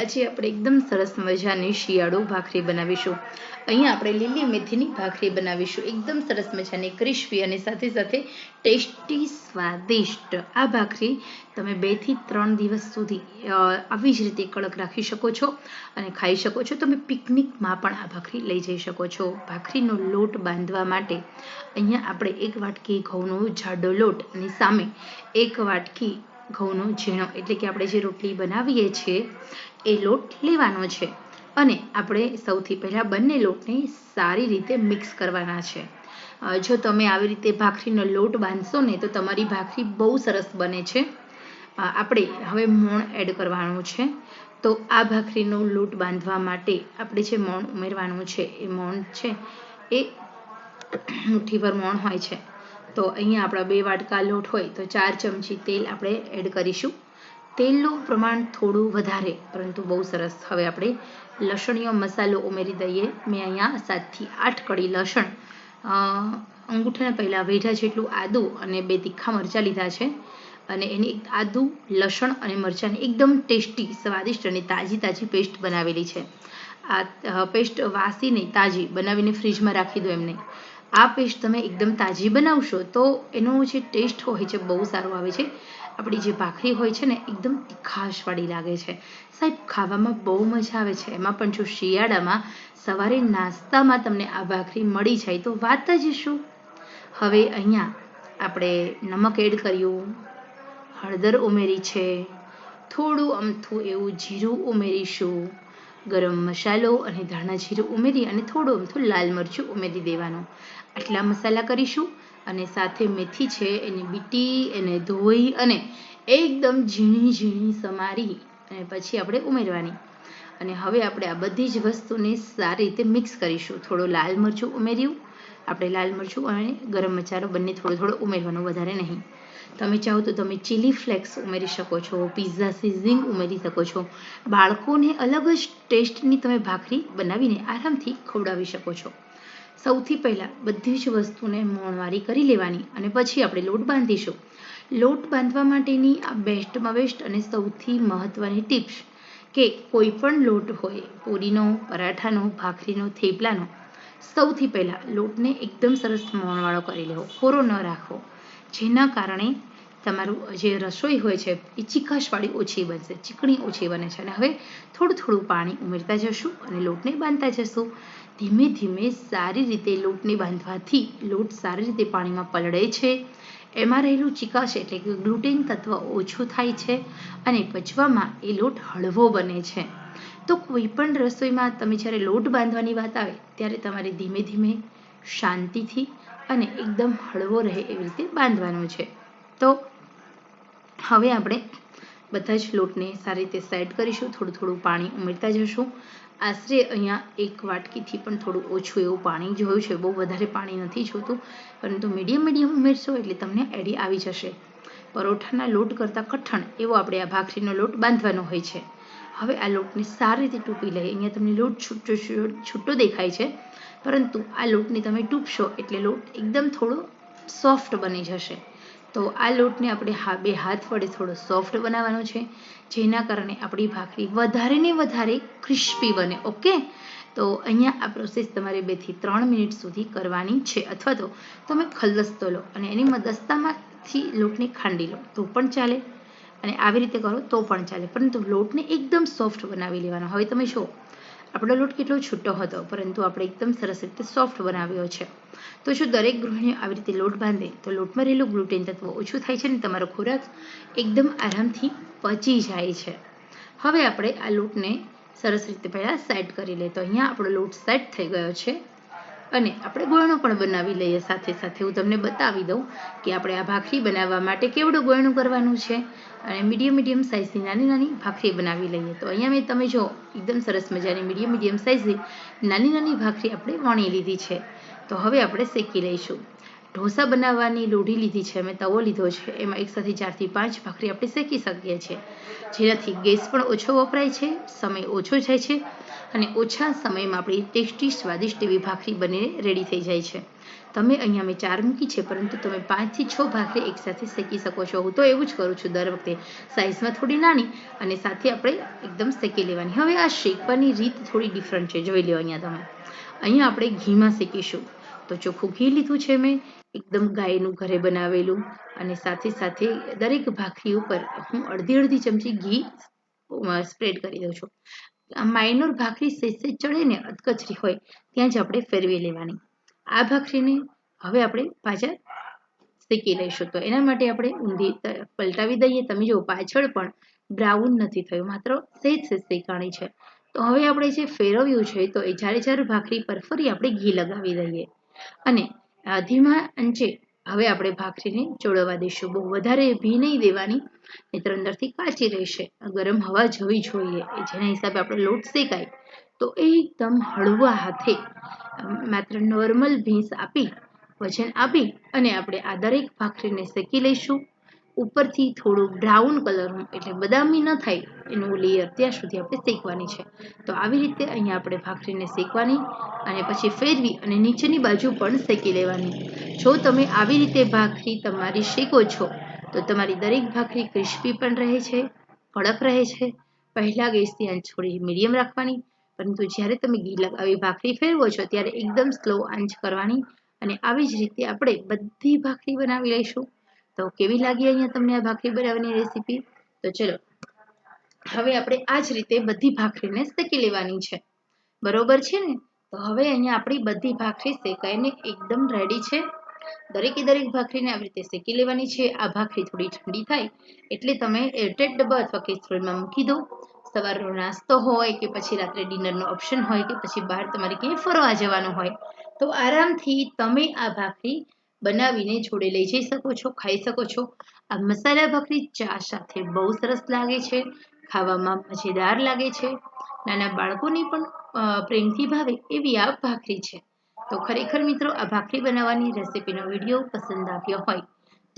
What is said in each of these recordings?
આજે આપણે એકદમ સરસ મજાની શિયાળુ ભાખરી બનાવીશું. અહીંયા આપણે લીલી મેથીની ભાખરી બનાવીશું. એકદમ સરસ મજાની, ક્રિસ્પી અને સાથે સાથે ટેસ્ટી, સ્વાદિષ્ટ આ ભાખરી તમે બેથી ત્રણ દિવસ સુધી આવી જ રીતે કડક રાખી શકો છો અને ખાઈ શકો છો. તમે પિકનિકમાં પણ આ ભાખરી લઈ જઈ શકો છો. ભાખરીનો લોટ બાંધવા માટે અહીંયા આપણે એક વાટકી ઘઉંનો જાડો લોટ અને સામે એક વાટકી ઘઉંનો ઝીણો, એટલે કે આપણે જે રોટલી બનાવીએ છીએ, એ લોટ લેવાનો છે. અને આપણે સૌથી પહેલાં બંને લોટને સારી રીતે મિક્સ કરવાના છે. જો તમે આવી રીતે ભાખરીનો લોટ બાંધશો ને, તો તમારી ભાખરી બહુ સરસ બને છે. આપણે હવે મોણ એડ કરવાનું છે. તો આ ભાખરીનો લોટ બાંધવા માટે આપણે જે મોણ ઉમેરવાનું છે, એ મોણ છે, એ મુઠ્ઠીભર મોણ હોય છે. તો અહીંયા આપણા બે વાટકા લોટ હોય તો ચાર ચમચી તેલ આપણે એડ કરીશું. તેલનું પ્રમાણ થોડું વધારે, પરંતુ બહુ સરસ. હવે આપણે લસણીયો મસાલો ઉમેરી દઈએ. મેં અહીંયા સાતથી આઠ કડી લસણ અંગૂઠાના પહેલાં વેઢા જેટલું આદું અને બે તીખા મરચાં લીધા છે. અને એની આદું, લસણ અને મરચાંની એકદમ ટેસ્ટી, સ્વાદિષ્ટ અને તાજી તાજી પેસ્ટ બનાવેલી છે. આ પેસ્ટ વાસીને તાજી બનાવીને ફ્રીજમાં રાખી દો એમને. આ પેસ્ટ તમે એકદમ તાજી બનાવશો તો એનો જે ટેસ્ટ હોય છે બહુ સારો આવે છે. આપણી જે ભાખરી હોય છે ને, એકદમ તીખાશવાળી લાગે છે. સાહેબ, ખાવામાં બહુ મજા આવે છે. એમાં પણ જો શિયાળામાં સવારે નાસ્તામાં તમને આ ભાખરી મળી જાય તો વાત જ શું? હવે અહીંયા આપણે નમક એડ કર્યું, હળદર ઉમેરી છે, થોડું અમથું એવું જીરું ઉમેરીશું, ગરમ મસાલો અને ધાણા જીરું ઉમેરી અને થોડું અમથું લાલ મરચું ઉમેરી દેવાનું. આટલા મસાલા કરીશું અને સાથે મેથી છે, એને બીટી, એને ધોઈ અને એકદમ ઝીણી ઝીણી સમારી અને પછી આપણે ઉમેરવાની. અને હવે આપણે આ બધી જ વસ્તુને સારી રીતે મિક્સ કરીશું. થોડું લાલ મરચું ઉમેર્યું. આપણે લાલ મરચું અને ગરમ મસાલો બંને થોડો થોડો ઉમેરવાનો, વધારે નહીં. તમે ચાહો તો તમે ચીલી ફ્લેક્સ ઉમેરી શકો છો, પિઝા સિઝિંગ ઉમેરી શકો છો. બાળકોને અલગ જ ટેસ્ટની તમે ભાખરી બનાવીને આરામથી ખવડાવી શકો છો. સૌથી પહેલાં બધી જ વસ્તુને મોણવારી કરી લેવાની અને પછી આપણે લોટ બાંધીશું. લોટ બાંધવા માટેની આ બેસ્ટમાં બેસ્ટ અને સૌથી મહત્ત્વની ટિપ્સ કે કોઈ પણ લોટ હોય, પૂરીનો, પરાઠાનો, ભાખરીનો, થેપલાનો, સૌથી પહેલાં લોટને એકદમ સરસ મોણવાળો કરી લેવો, કોરો ન રાખવો. જેના કારણે તમારું જે રસોઈ હોય છે એ ચીકાશવાળી ઓછી બનશે, ચીકણી ઓછી બને છે અને હવે થોડું થોડું પાણી ઉમેરતા જશું અને લોટને બાંધતા જશું. ધીમે ધીમે સારી રીતે લોટને બાંધવાથી લોટ સારી રીતે પાણીમાં પલળે છે. એમાં રહેલું ચિકાશ એટલે કે ગ્લુટેન તત્વ ઓછું થાય છે અને પચવામાં એ લોટ હળવો બને છે. તો કોઈ પણ રસોઈમાં તમે જ્યારે લોટ બાંધવાની વાત આવે, ત્યારે તમારે ધીમે ધીમે શાંતિથી અને એકદમ હળવો રહે એવી રીતે બાંધવાનો છે. તો હવે આપણે બધા જ લોટને સારી રીતે સેટ કરીશું થોડું થોડું પાણી ઉમેરતા જશું આશરે અહીંયા એક વાટકીથી પણ થોડું ઓછું એવું પાણી જોયું છે. બહુ વધારે પાણી નથી જોતું, પરંતુ મીડિયમ મીડિયમ ઉમેરશો એટલે તમને એડી આવી જશે. પરોઠાના લોટ કરતાં કઠણ એવો આપણે આ ભાખરીનો લોટ બાંધવાનો હોય છે. હવે આ લોટને સારી રીતે ટૂંપી લઈએ અહીંયા તમને લોટ છૂટો છૂટો દેખાય છે, પરંતુ આ લોટને તમે ટૂંપશો એટલે લોટ એકદમ થોડો સોફ્ટ બની જશે. તો આ લોટને આપણે હા, બે હાથ વડે થોડો સોફ્ટ બનાવવાનો છે, જેના કારણે આપણી ભાખરી વધારે ને વધારે ક્રિસ્પી બને ઓકે તો અહીંયા આ પ્રોસેસ તમારે બેથી ત્રણ મિનિટ સુધી કરવાની છે, અથવા તો તમે ખલદસ્તો લો અને એની દસ્તામાંથી લોટને ખાંડી લો, તો પણ ચાલે. અને આવી રીતે કરો તો પણ ચાલે, પરંતુ લોટને એકદમ સોફ્ટ બનાવી લેવાનો. હવે તમે જુઓ આપણો લોટ કેટલો છૂટો હતો, પરંતુ આપણે એકદમ સરસ રીતે સોફ્ટ બનાવ્યો છે. તો જો દરેક ગૃહિણી આવી રીતે લોટ બાંધે, તો લોટમાં રહેલું ગ્લુટેન તત્વ ઓછું થાય છે અને તમારો ખોરાક એકદમ આરામથી પચી જાય છે. હવે આપણે આ લોટને સરસ રીતે પહેલાં સેટ કરી લઈએ. તો અહીંયા આપણો લોટ સેટ થઈ ગયો છે. અને આપણે ગોયણો પણ બનાવી લઈએ સાથે સાથે. હું તમને બતાવી દઉં કે આપણે આ ભાખરી બનાવવા માટે કેવડું ગોયણું કરવાનું છે અને મીડિયમ મીડિયમ સાઇઝની નાની નાની ભાખરી બનાવી લઈએ. તો અહીંયા મેં તમે જો એકદમ સરસ મજાની મીડિયમ મીડિયમ સાઇઝની નાની નાની ભાખરી આપણે વણી લીધી છે. તો હવે આપણે શેકી લઈશું. ઢોસા બનાવવાની લોઢી લીધી છે, મેં તવો લીધો છે, એમાં એકસાથે ચારથી પાંચ ભાખરી આપણે શેકી શકીએ છીએ. જેનાથી ગેસ પણ ઓછો વપરાય છે, સમય ઓછો જાય છે અને ઓછા સમયમાં આપણી ટેસ્ટી, સ્વાદિષ્ટ એવી ભાખરી બનીને રેડી થઈ જાય છે. તમે અહીંયા મેં ચાર મૂકી છે, પરંતુ તમે પાંચથી છ ભાખરી એકસાથે શેકી શકો છો. હું તો એવું જ કરું છું, દર વખતે સાઇઝમાં થોડી નાની અને સાથે આપણે એકદમ શેકી લેવાની. હવે આ શેકવાની રીત થોડી ડિફરન્ટ છે, જોઈ લો અહીંયા તમે. અહીંયા આપણે ઘીમાં શેકીશું. તો ચોખ્ખું ઘી લીધું છે મેં એકદમ ગાયનું ઘરે બનાવેલું અને સાથે સાથે દરેક ભાખરી ઉપર હું અડધી અડધી ચમચી ઘી સ્પ્રેડ કરી દઉં છું. આ માઇનોર ભાખરી સેસે ચડે ને અધકચરી હોય, ત્યાં જ આપણે ફેરવી લેવાની. આ ભાખરીને હવે આપણે પાછા શેકી લઈશું. તો એના માટે આપણે ઊંધી પલટાવી દઈએ. તમે જો પાછળ પણ બ્રાઉન નથી થયું, માત્ર સેજ સેજ શેકાણી છે. તો હવે આપણે જે ફેરવ્યું છે, તો એ જ્યારે જ્યારે ભાખરી પર ફરી આપણે ઘી લગાવી દઈએ. અને ધીમા અંચે હવે આપણે ભાખરીને ચોળવા દઈશું. બહુ વધારે ભી નહીં દેવાની, નહીતર અંદરથી કાચી રહેશે. ગરમ હવા જવી જોઈએ જેના હિસાબે આપણે લોટ શેકાય. તો એકદમ હળવા હાથે માત્ર નોર્મલ ભીંસ આપી, વજન આપી અને આપણે આ દરેક ભાખરીને શેકી લઈશું. ઉપરથી થોડું બ્રાઉન કલરનું એટલે બદામી ન થાય એનું લેયર ત્યાં સુધી આપણે શેકવાની છે. તો આવી રીતે અહીંયા આપણે ભાખરીને શેકવાની અને પછી ફેરવી અને નીચેની બાજુ પણ શેકી લેવાની. જો તમે આવી રીતે ભાખરી તમારી શેકો છો, તો તમારી દરેક ભાખરી ક્રિસ્પી પણ રહે છે, કડક રહે છે. પહેલાં ગેસની આંચ થોડી મીડિયમ રાખવાની, પરંતુ જ્યારે તમે ઘી લગાવી ભાખરી ફેરવો છો, ત્યારે એકદમ સ્લો આંચ કરવાની અને આવી જ રીતે આપણે બધી ભાખરી બનાવી લઈશું. તો કેવી લાગી અહીંયા તમને આ ભાખરી બનાવવાની રેસીપી તો ચલો, હવે આપણે આ જ રીતે બધી ભાખરીને શેકી લેવાની છે. બરોબર છે ને? તો હવે અહીંયા આપણી બધી ભાખરી શેકાઈને એકદમ રેડી છે. દરેકે દરેક ભાખરીને આવી રીતે શેકી લેવાની છે. આ ભાખરી થોડી ઠંડી થાય એટલે તમે એરટેટ ડબ્બા અથવા કેસરોલમાં મૂકી દો. સવારનો નાસ્તો હોય કે પછી રાત્રે ડિનરનો ઓપ્શન હોય કે પછી બહાર તમારે ક્યાંય ફરવા જવાનું હોય. તો આરામથી તમે આ ભાખરી બનાવીને જોડે લઈ જઈ શકો છો, ખાઈ શકો છો. આ મસાલા ભાખરી ચા સાથે બહુ સરસ લાગે છે, ખાવામાં મજેદાર લાગે છે. નાના બાળકોને પણ પ્રેમથી ભાવે એવી આ ભાખરી છે. તો ખરેખર મિત્રો, આ ભાખરી બનાવવાની રેસીપીનો વીડિયો પસંદ આવ્યો હોય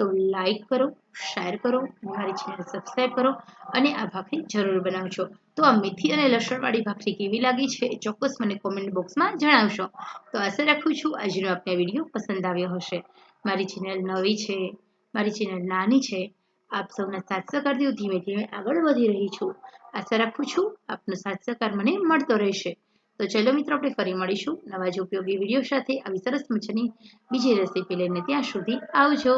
તો લાઈક કરો શેર કરો, મારી ચેનલ સબસ્ક્રાઈબ કરો અને આ ભાખરી જરૂર બનાવજો. તો આ મેથી અને લસણવાળી ભાખરી કેવી લાગી છે એ ચોક્કસ મને કોમેન્ટ બોક્સમાં જણાવશો તો આશા રાખું છું આજનો આપને વીડિયો પસંદ આવ્યો હશે. મારી ચેનલ નવી છે, મારી ચેનલ નાની છે, આપ સૌના સાથ સહકારથી ધીમે ધીમે આગળ વધી રહી છું. આશા રાખું છું આપનો સાથ સહકાર મને મળતો રહેશે. તો ચલો મિત્રો, આપણે ફરી મળીશું નવા જ ઉપયોગી વીડિયો સાથે આવી સરસ મજાની બીજી રેસીપી લઈને ત્યાં સુધી આવજો.